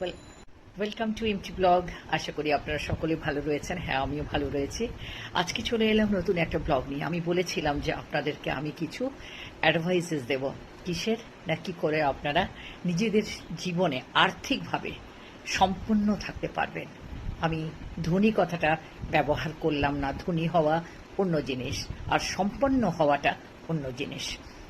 Well welcome to MT blog আশা করি আপনারা সকলে ভালো রয়েছেন। হ্যাঁ আমিও ভালো রয়েছি। আজকে চলে এলাম নতুন একটা ব্লগ নিয়ে। আমি বলেছিলাম যে আপনাদেরকে আমি কিছু অ্যাডভাইসেস দেব। কিসের? না কি করে আপনারা নিজেদের জীবনে আর্থিকভাবে সম্পূর্ণ থাকতে পারবেন? আমি ধনী কথাটা ব্যবহার করলাম না। ধনী হওয়া অন্য জিনিস আর সম্পন্ন হওয়াটা অন্য জিনিস।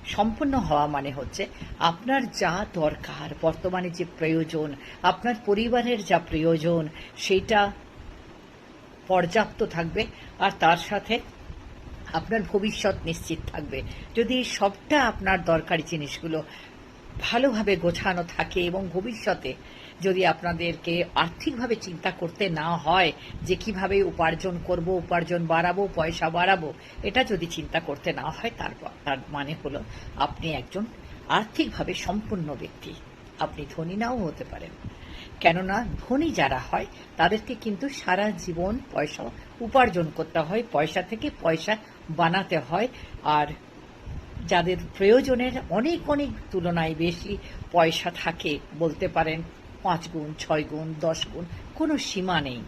সম্পূর্ণ হওয়া মানে হচ্ছে আপনার যা দরকার, বর্তমানে যে প্রয়োজন, আপনার পরিবারের যা প্রয়োজন সেটা পর্যাপ্ত থাকবে আর তার সাথে আপনার ভবিষ্যৎ নিশ্চিত থাকবে। যদি সবটা আপনার দরকারি জিনিসগুলো ভালোভাবে গোছানো থাকে এবং ভবিষ্যতে যদি আপনাদেরকে আর্থিকভাবে চিন্তা করতে না হয় যে কীভাবে উপার্জন করব, উপার্জন বাড়াবো, পয়সা বাড়াবো, এটা যদি চিন্তা করতে না হয় তার তার মানে হলো আপনি একজন আর্থিকভাবে সম্পূর্ণ ব্যক্তি। আপনি ধনী নাও হতে পারেন। কেননা ধনী যারা হয়, তাদেরকে কিন্তু সারা জীবন পয়সা উপার্জন করতে হয়, পয়সা থেকে পয়সা বানাতে হয়। আর যাদের প্রয়োজনের অনেক অনেক তুলনায় বেশি পয়সা থাকে বলতে পারেন পাঁচ গুণ, ছয় গুণ, দশ গুণ, কোনো সীমা নেই।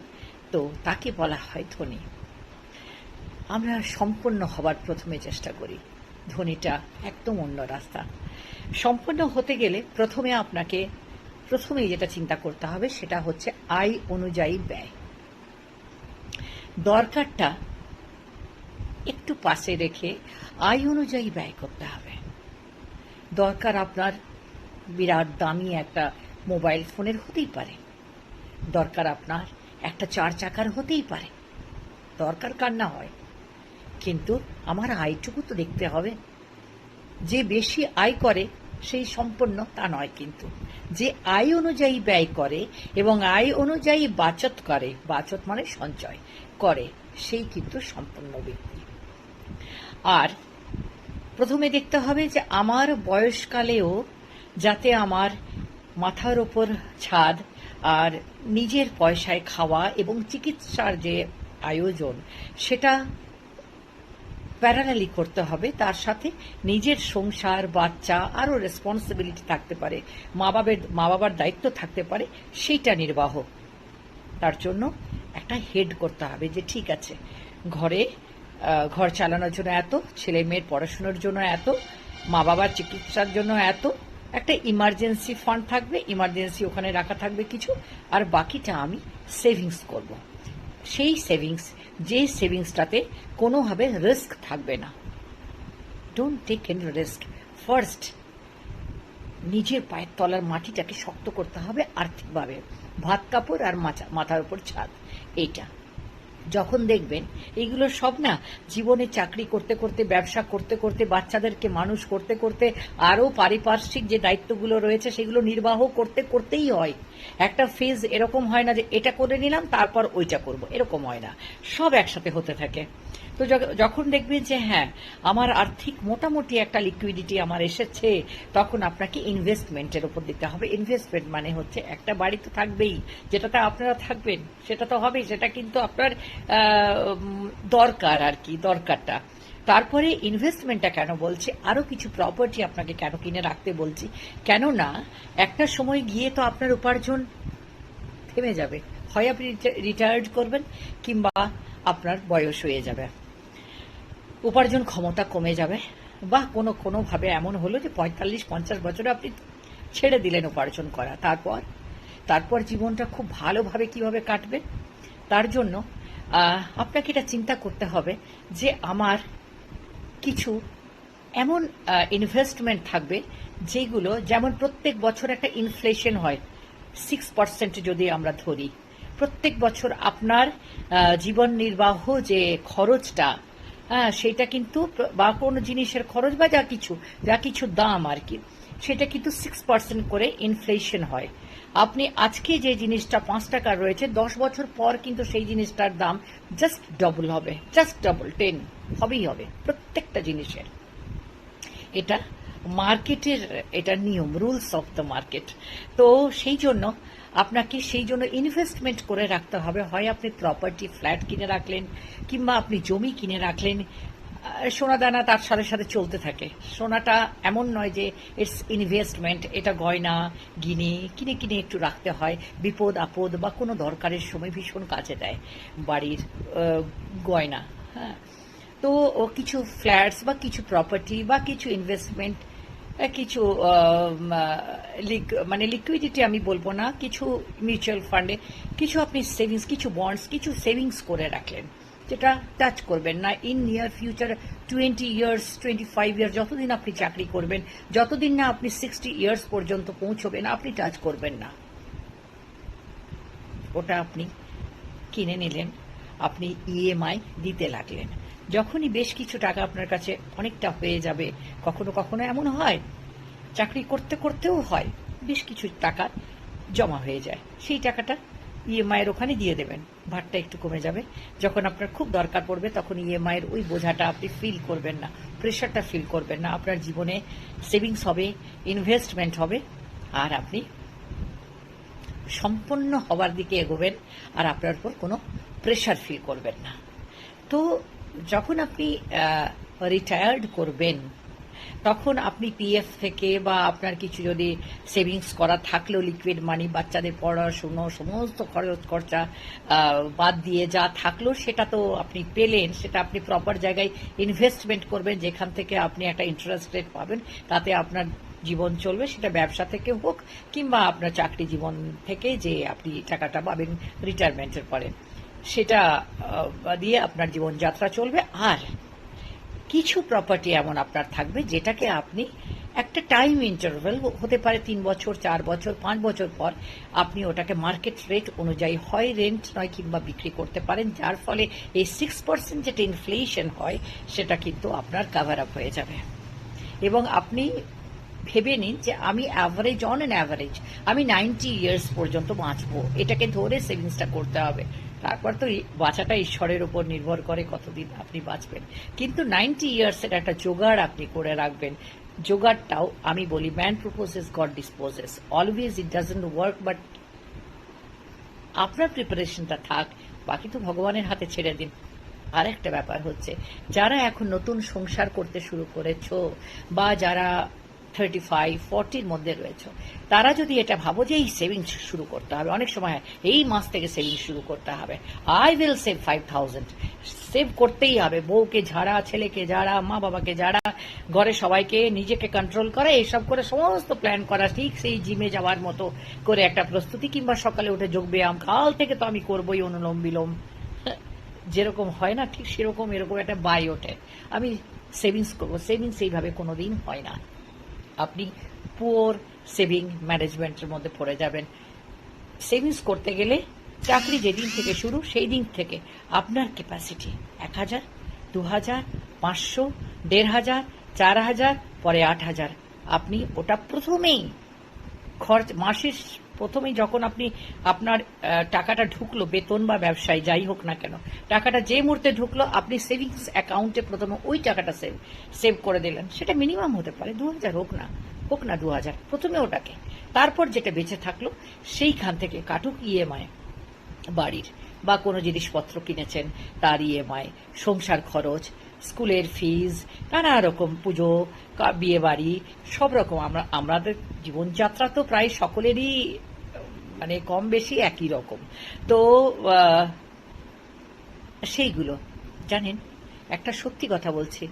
তো তাকে বলা হয় ধনী। আমরা সম্পন্ন হবার প্রথমে চেষ্টা করি। ধনীটা একদম অন্য রাস্তা। সম্পন্ন হতে গেলে প্রথমে আপনাকে, প্রথমেই যেটা চিন্তা করতে হবে সেটা হচ্ছে আয় অনুযায়ী ব্যয়। দরকারটা একটু পাশে রেখে আয় অনুযায়ী ব্যয় করতে হবে। দরকার আপনার বিরাট দামি একটা মোবাইল ফোনের হতেই পারে। দরকার আপনার একটা চার চাকার হতেই পারে। দরকার কার না হয়। কিন্তু আমার আয়টুকু তো দেখতে হবে। যে বেশি আয় করে, সেই সম্পন্ন তা নয় কিন্তু। যে আয় অনুযায়ী ব্যয় করে এবং আয় অনুযায়ী বাচত করে, বাচত মানে সঞ্চয়, করে, সেই কিন্তু সম্পন্ন ব্যক্তি। আর প্রথমে দেখতে হবে যে আমার বয়সকালেও যাতে আমার মাথার ওপর ছাদ আর নিজের পয়সায় খাওয়া এবং চিকিৎসার যে আয়োজন, সেটা প্যারালালি করতে হবে। তার সাথে নিজের সংসার, বাচ্চা আরও রেসপন্সিবিলিটি থাকতে পারে মা বাবার মা বাবার দায়িত্ব থাকতে পারে, সেইটা নির্বাহ। তার জন্য একটা হেড করতে হবে যে, ঠিক আছে, ঘরে ঘর চালানোর জন্য এত, ছেলে মেয়ের পড়াশুনোর জন্য এত, মা বাবার চিকিৎসার জন্য এত, একটা ইমার্জেন্সি ফান্ড থাকবে ইমার্জেন্সি ওখানে রাখা থাকবে কিছু, আর বাকিটা আমি সেভিংস করব। সেই সেভিংস যে সেভিংসটাতে কোনোভাবে রিস্ক থাকবে না। Don't take an risk first নিজের পায়ের তলার মাটিটাকে শক্ত করতে হবে আর্থিকভাবে। ভাত, কাপড় আর মাথার উপর ছাদ। এইটা। যখন দেখবেন এইগুলো সব না জীবনে চাকরি করতে করতে, ব্যবসা করতে করতে, বাচ্চাদেরকে মানুষ করতে করতে, আরও পারিপার্শ্বিক যে দায়িত্বগুলো রয়েছে, সেগুলো নির্বাহ করতে করতেই হয়। একটা ফেজ এরকম হয় না যে এটা করে নিলাম, তারপর ওইটা করব। এরকম হয় না। সব একসাথে হতে থাকে। তো যখ- যখন দেখবেন যে হ্যাঁ আমার আর্থিক মোটামুটি একটা লিকুইডিটি আমার এসেছে, তখন আপনাকে ইনভেস্টমেন্টের উপর দিতে হবে। ইনভেস্টমেন্ট মানে হচ্ছে একটা বাড়ি তো থাকবেই, যেটাতে আপনারা থাকবেন, সেটা তো হবেই, সেটা কিন্তু আপনার দরকার আর কি, দরকারটা। তারপরে ইনভেস্টমেন্টটা কেন বলছি? আরও কিছু প্রপার্টি আপনাকে কেন কিনে রাখতে বলছি? কেননা, একটা সময় গিয়ে তো আপনার উপার্জন থেমে যাবে। হয় আপনি রিটায়ার্ড করবেন, কিংবা আপনার বয়স হয়ে যাবে। উপার্জন ক্ষমতা কমে যাবে। বা কোনো, কোনোভাবে এমন হলো যে পঁয়তাল্লিশ, পঞ্চাশ বছরে আপনি ছেড়ে দিলেন উপার্জন করা। তারপর? তারপর জীবনটা খুব ভালোভাবে কীভাবে কাটবে? তার জন্য আপনাকে এটা চিন্তা করতে হবে যে আমার কিছু এমন ইনভেস্টমেন্ট থাকবে যেগুলো, যেমন প্রত্যেক বছর একটা ইনফ্লেশন হয়। সিক্স পার্সেন্ট যদি আমরা ধরি। প্রত্যেক বছর আপনার জীবন নির্বাহ যে খরচটা হ্যাঁ সেটা কিন্তু বা কোনো জিনিসের খরচ বা যা কিছু যা কিছু দাম আর কি, সেটা কিন্তু সিক্স পার্সেন্ট করে ইনফ্লেশন হয়। আপনি আজকে যে জিনিসটা পাঁচ টাকা রয়েছে, দশ বছর পর কিন্তু সেই জিনিসটার দাম জাস্ট ডবল হবে জাস্ট ডবল টেন হবেই হবে, প্রত্যেকটা জিনিসের। এটা মার্কেটের এটা নিয়ম রুলস অফ দ্য মার্কেট তো সেই জন্য আপনাকে সেই জন্য ইনভেস্টমেন্ট করে রাখতে হবে। হয় আপনি প্রপার্টি ফ্ল্যাট কিনে রাখলেন, কিংবা আপনি জমি কিনে রাখলেন সোনা দানা তার সাথে সাথে চলতে থাকে। সোনাটা এমন নয় যে ইটস ইনভেস্টমেন্ট এটা গয়না, গিনে, কিনে কিনে একটু রাখতে হয়। বিপদ, আপদ বা কোনো দরকারের সময় ভীষণ কাজে দেয় বাড়ির গয়না হ্যাঁ। তো কিছু ফ্ল্যাটস বা কিছু প্রপার্টি বা কিছু ইনভেস্টমেন্ট কিছু মানে লিকুইডিটি আমি বলব না, কিছু মিউচুয়াল ফান্ডে কিছু আপনি সেভিংস কিছু বন্ডস কিছু সেভিংস করে রাখলেন, যেটা টাচ করবেন না in near future twenty years twenty five years যতদিন আপনি চাকরি করবেন, যতদিন না আপনি সিক্সটি ইয়ার্স পর্যন্ত পৌঁছবেন, আপনি টাচ করবেন না। ওটা আপনি কিনে নিলেন, আপনি ইএমআই দিতে লাগলেন। যখনই বেশ কিছু টাকা আপনার কাছে অনেকটা হয়ে যাবে, কখনো কখনো এমন হয়, চাকরি করতে করতেও হয়, বেশ কিছু টাকা জমা হয়ে যায়। সেই টাকাটা ইএমআই এর ওখানে দিয়ে দেবেন, ভারটা একটু কমে যাবে। যখন আপনার খুব দরকার পড়বে, তখন ইএমআই এর ওই বোঝাটা আপনি ফিল করবেন না প্রেশারটা ফিল করবেন না। আপনার জীবনে সেভিংস হবে ইনভেস্টমেন্ট হবে, আর আপনি সম্পন্ন হওয়ার দিকে এগোবেন, আর আপনার উপর কোনো প্রেশার ফিল করবেন না। তো যখন আপনি রিটায়ার্ড করবেন, তখন আপনি পিএফ থেকে বা আপনার কিছু যদি সেভিংস করা থাকলেও লিকুইড মানি বাচ্চাদের পড়াশুনো সমস্ত খরচ খরচা বাদ দিয়ে যা থাকল সেটা তো আপনি পেলেন, সেটা আপনি প্রপার জায়গায় ইনভেস্টমেন্ট করবেন, যেখান থেকে আপনি একটা ইন্টারেস্ট রেট পাবেন, তাতে আপনার জীবন চলবে, সেটা ব্যবসা থেকে হোক কিংবা আপনার চাকরি জীবন থেকে যে আপনি টাকাটা পাবেন রিটায়ারমেন্টের পরে। সেটা দিয়ে আপনার জীবনযাত্রা চলবে। আর কিছু প্রপার্টি এমন আপনার থাকবে যেটাকে আপনি একটা টাইম ইন্টারভেল হতে পারে তিন বছর, চার বছর, পাঁচ বছর পর আপনি ওটাকে মার্কেট রেট অনুযায়ী হয় রেন্ট নয় কিংবা বিক্রি করতে পারেন, যার ফলে এই সিক্স পার্সেন্ট যেটা ইনফ্লেশন হয়, সেটা কিন্তু আপনার কাভার আপ হয়ে যাবে। এবং আপনি ভেবে নিন যে আমি অ্যাভারেজ অন অ্যান অ্যাভারেজ আমি নাইনটি ইয়ার্স পর্যন্ত বাঁচবো। এটাকে ধরে সেভিংসটা করতে হবে। তারপর তো বাঁচাটা ঈশ্বরের উপর নির্ভর করে কতদিন আপনি বাঁচবেন। কিন্তু নাইনটি ইয়ার্সের একটা জোগাড় আপনি করে রাখবেন। জোগাড়টাও আমি বলি man proposes God disposes always it doesn't work but আপনার প্রিপারেশনটা থাক, বাকি তো ভগবানের হাতে ছেড়ে দিন। আর একটা ব্যাপার হচ্ছে, যারা এখন নতুন সংসার করতে শুরু করেছ, বা যারা থার্টি ফাইভ ফর্টির মধ্যে রয়েছে। তারা যদি এটা ভাবো যে এই সেভিংস শুরু করতে হবে, অনেক সময় এই মাস থেকে সেভিংস শুরু করতে হবে। I will save five thousand save করতেই হবে। বউকে ঝাড়া, ছেলেকে ঝাড়া মা বাবাকে ঝাড়া, ঘরে সবাইকে নিজেকে কন্ট্রোল করা, এইসব করে সমস্ত প্ল্যান করা, ঠিক সেই জিমে যাওয়ার মতো করে একটা প্রস্তুতি, কিংবা সকালে উঠে যোগ ব্যায়াম কাল থেকে তো আমি করবোই অনুলোম বিলোম। যেরকম হয় না, ঠিক সেরকম এরকম একটা বাই ওঠে। আমি সেভিংস করব। সেভিংস এইভাবে কোনোদিন হয় না। আপনি পুয়ার সেভিং ম্যানেজমেন্টের মধ্যে পড়ে যাবেন। সেভিংস করতে গেলে চাকরি যেদিন থেকে শুরু সেই দিন থেকে আপনার ক্যাপাসিটি এক হাজার, দু হাজার, পাঁচশো, দেড় হাজার, চার হাজার, পরে আট হাজার। আপনি ওটা প্রথমেই খরচ, মাসের প্রথমেই যখন আপনি আপনার টাকাটা ঢুকলো, বেতন বা ব্যবসায়, যাই হোক না কেন, টাকাটা যে মুহূর্তে ঢুকলো, আপনি সেভিংস অ্যাকাউন্টে প্রথমে ওই টাকাটা সেভ সেভ করে দিলেন। সেটা মিনিমাম হতে পারে, দু হাজার হোক না হোক না দু হাজার, প্রথমে ওটাকে। তারপর যেটা বেঁচে থাকল, সেইখান থেকে কাটুক ইএমআই বাড়ির, বা কোনো জিনিসপত্র কিনেছেন, তার ইএমআই সংসার খরচ স্কুলের ফিজ নানা রকম পুজো বিয়ে বাড়ি, সব রকম আমরা, আমাদের জীবনযাত্রা তো প্রায় সকলেরই মানে কম বেশি একই রকম। তো সেইগুলো, জানেন? একটা সত্যি কথা বলছি,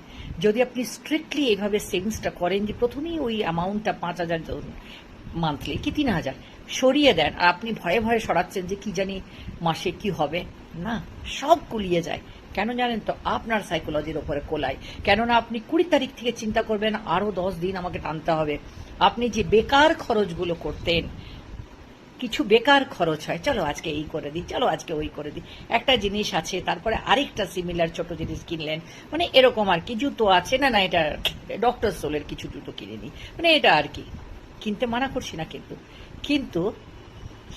যদি আপনি স্ট্রিক্টলি এইভাবে সেভিংসটা করেন যে প্রথমেই ওই অ্যামাউন্টটা পাঁচ হাজার ধরুন মান্থলি কি তিন হাজার, সরিয়ে দেন, আর আপনি ভয়ে ভয়ে সরাচ্ছেন যে কি জানি মাসে কি হবে, না, সব কুলিয়ে যায়। কেন জানেন তো? আপনার সাইকোলজির ওপরে কোলায়। কেননা আপনি কুড়ি তারিখ থেকে চিন্তা করবেন, আরও দশ দিন আমাকে টানতে হবে। আপনি যে বেকার খরচগুলো করতেন, কিছু বেকার খরচ হয়। চলো আজকে এই করে দিই, চলো আজকে ওই করে দিই। একটা জিনিস আছে, তারপরে আরেকটা সিমিলার ছোট জিনিস কিনলেন। মানে এরকম আর কি, জুতো আছে। না না, এটা ডক্টর সোলের কিছু জুতো কিনে নিই। মানে এটা আর কি। কিনতে মানা করছি না কিন্তু। কিন্তু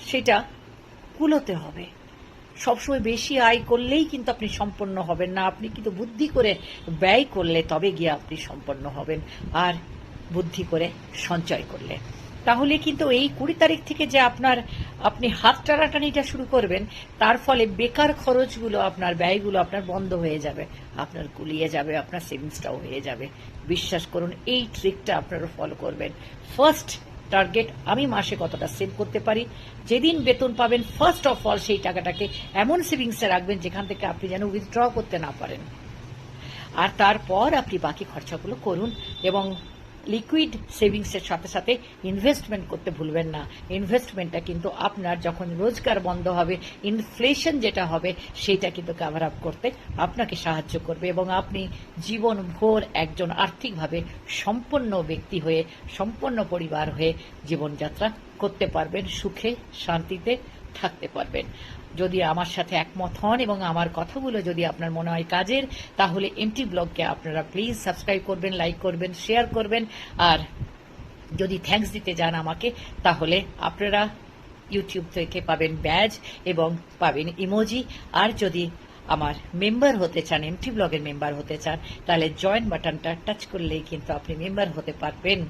সেটা কুলোতে হবে। সবসময় বেশি আয় করলেই কিন্তু আপনি সম্পন্ন হবেন না। আপনি কিন্তু বুদ্ধি করে ব্যয় করলে তবে গিয়ে আপনি সম্পন্ন হবেন আর বুদ্ধি করে সঞ্চয় করলে। তাহলে কিন্তু এই কুড়ি তারিখ থেকে যে আপনার আপনি হাত টানাটানিটা শুরু করবেন, তার ফলে বেকার খরচগুলো, আপনার ব্যয়গুলো আপনার বন্ধ হয়ে যাবে, আপনার গুলিয়ে যাবে, আপনার সেভিংসটাও হয়ে যাবে। বিশ্বাস করুন, এই ট্রিকটা আপনারা ফলো করবেন। ফার্স্ট টার্গেট আমি মাসে কতটা সেভ করতে পারি? যেদিন বেতন পাবেন ফার্স্ট অফ অল সেই টাকাটাকে এমন সেভিংসে রাখবেন যেখান থেকে আপনি যেন উইথড্র করতে না পারেন। আর তারপর আপনি বাকি খরচাগুলো করুন এবং লিকুইড সেভিংসের সাথে সাথে ইনভেস্টমেন্ট করতে ভুলবেন না। ইনভেস্টমেন্টটা কিন্তু আপনার যখন রোজগার বন্ধ হবে ইনফ্লেশন যেটা হবে, সেটা কিন্তু কাভার আপ করতে আপনাকে সাহায্য করবে এবং আপনি জীবনভর একজন আর্থিকভাবে সম্পন্ন ব্যক্তি হয়ে, সম্পন্ন পরিবার হয়ে জীবনযাত্রা করতে পারবেন, সুখে, শান্তিতে থাকতে পারবেন। যদি আমার সাথে একমত হন এবং আমার কথাগুলো যদি আপনার মনে হয় কাজের, তাহলে এমটি ব্লগকে আপনারা প্লিজ সাবস্ক্রাইব করবেন লাইক করবেন শেয়ার করবেন। আর যদি থ্যাংকস দিতে যান আমাকে, তাহলে আপনারা ইউটিউব থেকে পাবেন ব্যাজ এবং পাবেন ইমোজি আর যদি আমার মেম্বার হতে চান এমটি ব্লগের মেম্বার হতে চান, তাহলে জয়েন বাটনটা টাচ করলেই কিন্তু আপনি মেম্বার হতে পারবেন।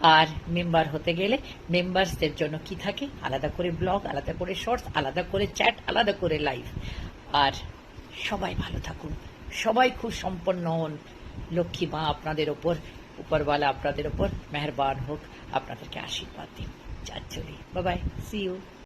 আর মেম্বার হতে গেলে মেম্বারসদের জন্য কি থাকে? আলাদা করে ব্লগ আলাদা করে শর্টস আলাদা করে চ্যাট আলাদা করে লাইভ আর সবাই ভালো থাকুন। সবাই খুব সম্পন্ন হন। লক্ষ্মী মা আপনাদের ওপর, উপরওয়ালা আপনাদের ওপর, মেহরবান হোক। আপনাদেরকে আশীর্বাদ দিন। যার চলি বাবাই সি ইউ